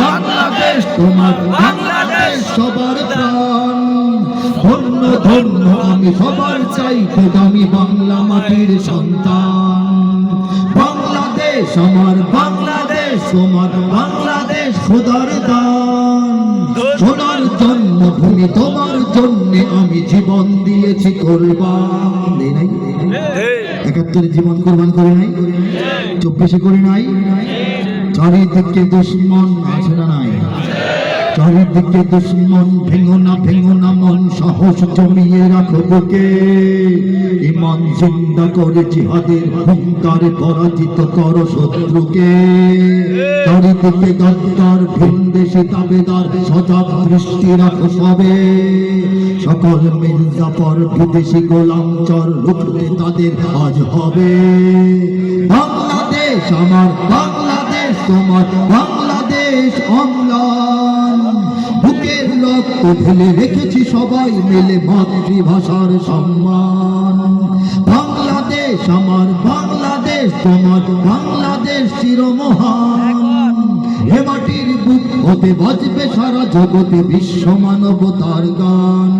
বাংলাদেশ তোমার বাংলাদেশ সবার প্রাণ। ধন্য ধন্য আমি সবার চাইতে দামি বাংলা মাটির সন্তান। বাংলাদেশ আমার বাংলাদেশ তোমার বাংলাদেশ খোদার দান। সোনার জন্মভূমি তোমার জন্য আমি জীবন দিয়েছি কোরবান। একাত্তরে জীবন কোরবান করে নাই? চব্বিশে করে নাই? চারিদিকে দুশ্মন আছে না নাই? চারিদিকে দুশ্মন, ভেঙো না ভেঙো না মন, সাহস জমিয়ে রাখো বুকে। ইমান জিন্দা করে জিহাদের হুঙ্কার পরাজিত করো শত্রুকে। চারিদিকে গদ্দার ভিনদেশে দাবেদার, সজাগ দৃষ্টি রাখো সবে। সকল মির্জাপর বিদেশি গোলামচর রুখতে তাদের আজ হবে। বাংলাদেশ আমার বাংলাদেশ তোমার বাংলাদেশ অম্লান। বুকের রক্ত ঢেলে রেখেছি সবাই মিলে মাতৃভাষার সম্মান। বাংলাদেশ আমার বাংলাদেশ, তোমার বাংলাদেশ চিরমহান। হে মাটির বুক হতে বাজবে সারা জগতে বিশ্ব মানবতার গান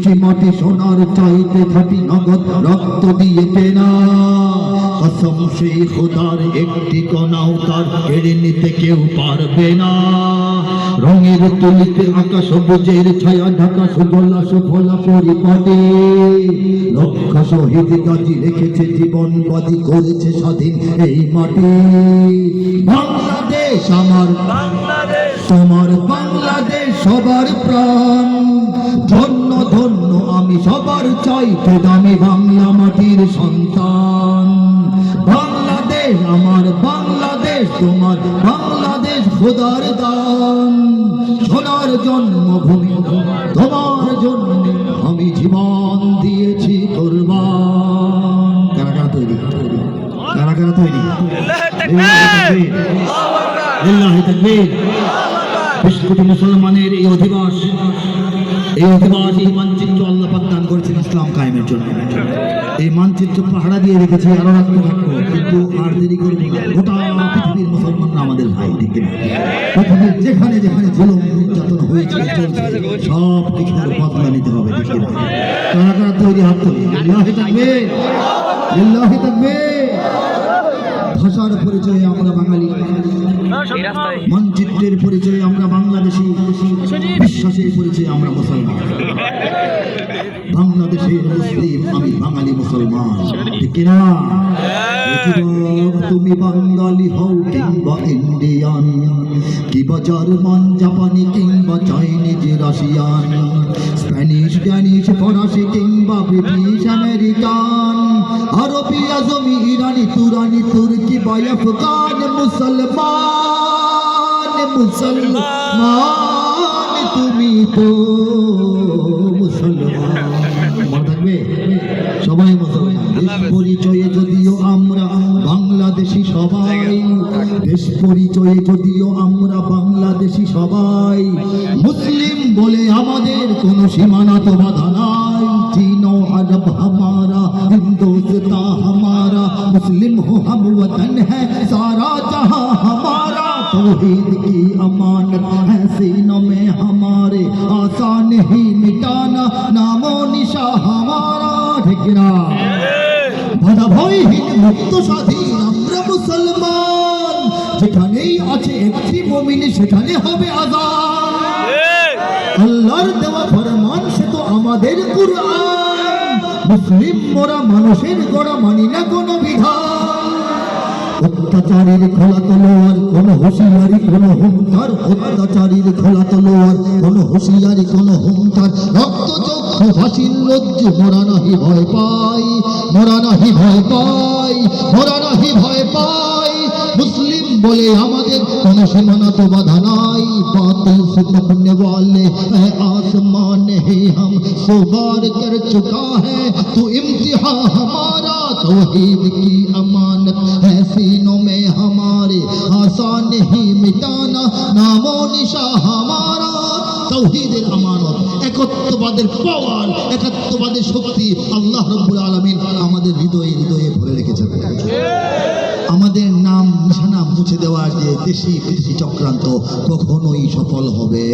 ইঞ্চি মাটি সোনার চাইতে খাটি নগদ রক্ত দিয়ে কেনা। কসম সেই খোদার একটি কণাও তার কেড়ে নিতে কেউ পারবে না। রঙের তুলিতে আকাশ সবুজের ছায়া ঢাকা সুগলা সুফলা পরিপাটে। লক্ষ শহীদ গাজী রেখেছে জীবন বাদী করেছে স্বাধীন এই মাটি। বাংলাদেশ আমার বাংলাদেশ। তোমার বাংলাদেশ সবার প্রাণ। সবার চাইতে দামি বাংলা মাটির সন্তান। বাংলাদেশ আমার বাংলাদেশ তোমার বাংলাদেশ খোদার দান। সোনার জন্মভূমি তোমার জন্য আমি জীবন দিয়েছি কোরবান। কারা কারা তৈরি? কারা কারা তৈরি? বিশ কোটি মুসলমানের এই অধিবাস এই মানচিত্র আল্লাহ পাক দান করেছেন ইসলাম কায়েমের জন্য। এই মানচিত্র পাহারা দিয়ে রেখেছে আরও রাখতে থাকব কিন্তু আর দেরি করব না গোটা পৃথিবীর মুসলমানরা আমাদের ভাই ঠিক পৃথিবীর যেখানে যেখানে জুলুম নির্যাতন হয়েছে চলছে সব কিছুর বদলা নিতে হবে ঠিক কারা কারা তৈরি হাত তুলি? লিল্লাহি তাকবীর! লিল্লাহি তাকবীর! ভাষার পরিচয়ে আমরা বাঙালি। মানচিত্রের পরিচয়ে আমরা বাংলাদেশি। বিশ্বাসের পরিচয়ে আমরা বাংলাদেশের মুসলিম আমি বাঙালি মুসলমান কিনা তুমি বাঙালি হও কিংবা ইন্ডিয়ান কিংবা জার্মান জাপানি কিংবা চাইনিজ রাশিয়ান স্প্যানিশ ড্যানিশ ফরাসি কিংবা ব্রিটিশ আমেরিকান আরবি আজমি ইরানি তুরানি তুর্কি বা আফগান মুসলমান মুসলমান তুমি তো মুসলমান মনে থাকবে সবাই মুসলমান দেশ পরিচয়ে যদিও আমরা বাংলাদেশি সবাই দেশ পরিচয়ে যদিও আমরা বাংলাদেশি সবাই মুসলিম বলে আমাদের কোনো সীমানা তো বাধা নাই চীন ও আরব हमारा हिंदुस्तान हमारा मुस्लिम हो हम वतन है सारा जहां हमारा तौहीद की अमानत है सीनों में हमारे आसान ঠিকানা নাম নিশা ভয়হীন মুক্ত স্বাধীন আমরা মুসলমান, যেখানেই আছে একটি মমিন, সেখানে হবে আজান। আল্লাহর দেওয়া ফরমান, সে তো আমাদের কুরআন। মুসলিম মোরা মানুষের গড়া মানি না কোনো বিধান। অত্যাচারীর খোলা তলোয়ার, কোন হুঁশিয়ারি, কোন হুঙ্কার, অত্যাচারীর খোলা তলোয়ার, কোন হুঁশিয়ারি, কোন হুঙ্কার। রক্তচক্ষু হাসির লজ্জি মোরা নাহি ভয় পাই, মরা নাহি ভয় পাই। বলে আমাদের কোন সীমানা তো বাধা নাই বাতিল से पकड़ने वाले है आसमान ही हम सो बार कर चुका है तो इम्तिहा हमारा तौहीद की अमानत है सीनों में हमारे आसान ही मिटाना नामो निशा हमारा তৌহিদের আমানত একত্ববাদের পাওয়ার একাত্মবাদের শক্তি আল্লাহ রব্বুল আলমিন আমাদের হৃদয়ে হৃদয়ে দেশি বিদেশি চক্রান্ত কখনোই সফল হবে।